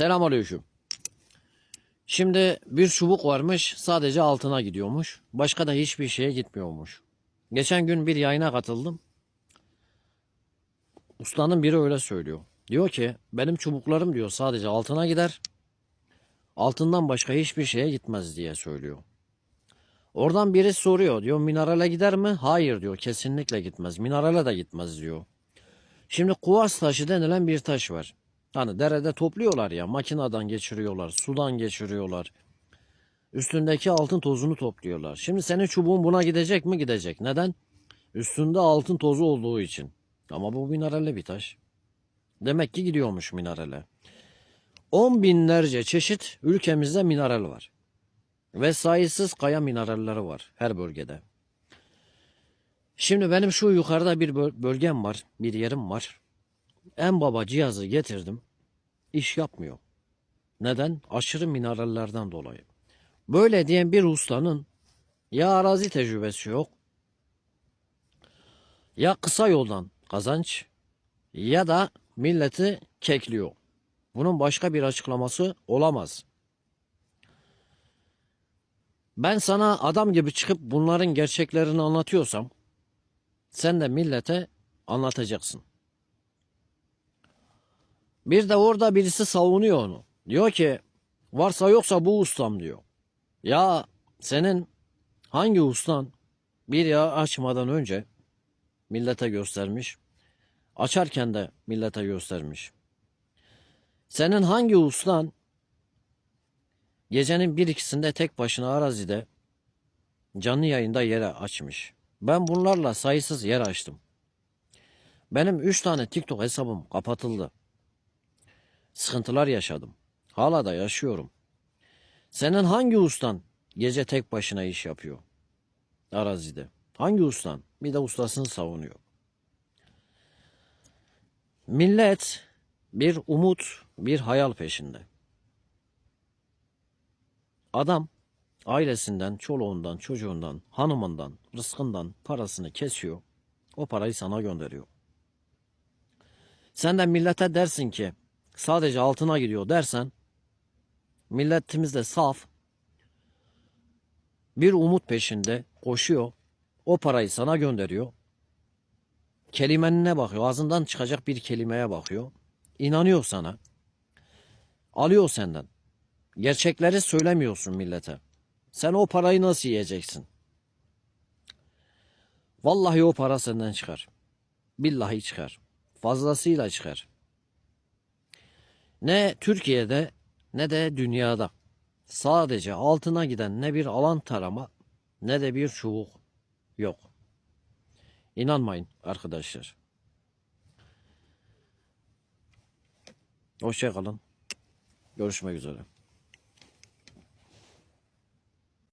Selamünaleyküm. Şimdi bir çubuk varmış sadece altına gidiyormuş. Başka da hiçbir şeye gitmiyormuş. Geçen gün bir yayına katıldım. Ustanın biri öyle söylüyor. Diyor ki benim çubuklarım diyor sadece altına gider. Altından başka hiçbir şeye gitmez diye söylüyor. Oradan biri soruyor diyor minerale gider mi? Hayır diyor kesinlikle gitmez. Minerale de gitmez diyor. Şimdi kuvars taşı denilen bir taş var. Hani derede topluyorlar ya makineden geçiriyorlar, sudan geçiriyorlar. Üstündeki altın tozunu topluyorlar. Şimdi senin çubuğun buna gidecek mi? Gidecek. Neden? Üstünde altın tozu olduğu için. Ama bu mineralli bir taş. Demek ki gidiyormuş minerale. On binlerce çeşit ülkemizde mineral var. Ve sayısız kaya mineralleri var her bölgede. Şimdi benim şu yukarıda bir böl- bölgem var, bir yerim var. En baba cihazı getirdim. İş yapmıyor. Neden? Aşırı minerallerden dolayı. Böyle diyen bir ustanın ya arazi tecrübesi yok, ya kısa yoldan kazanç ya da milleti kekliyor. Bunun başka bir açıklaması olamaz. Ben sana adam gibi çıkıp bunların gerçeklerini anlatıyorsam sen de millete anlatacaksın. Bir de orada birisi savunuyor onu. Diyor ki varsa yoksa bu ustam diyor. Ya senin hangi ustan bir yağ açmadan önce millete göstermiş. Açarken de millete göstermiş. Senin hangi ustan gecenin bir ikisinde tek başına arazide canlı yayında yere açmış. Ben bunlarla sayısız yer açtım. Benim üç tane TikTok hesabım kapatıldı. Sıkıntılar yaşadım. Hala da yaşıyorum. Senin hangi ustan gece tek başına iş yapıyor? Arazide. Hangi ustan? Bir de ustasını savunuyor. Millet bir umut, bir hayal peşinde. Adam ailesinden, çoluğundan, çocuğundan, hanımından, rızkından parasını kesiyor. O parayı sana gönderiyor. Sen de millete dersin ki sadece altına gidiyor dersen milletimiz de saf bir umut peşinde koşuyor. O parayı sana gönderiyor. Kelimenine bakıyor. Ağzından çıkacak bir kelimeye bakıyor. İnanıyor sana. Alıyor senden. Gerçekleri söylemiyorsun millete. Sen o parayı nasıl yiyeceksin? Vallahi o para senden çıkar. Billahi çıkar. Fazlasıyla çıkar. Ne Türkiye'de ne de dünyada sadece altına giden ne bir alan tarama ne de bir çubuk yok. İnanmayın arkadaşlar. Hoşça kalın. Görüşmek üzere.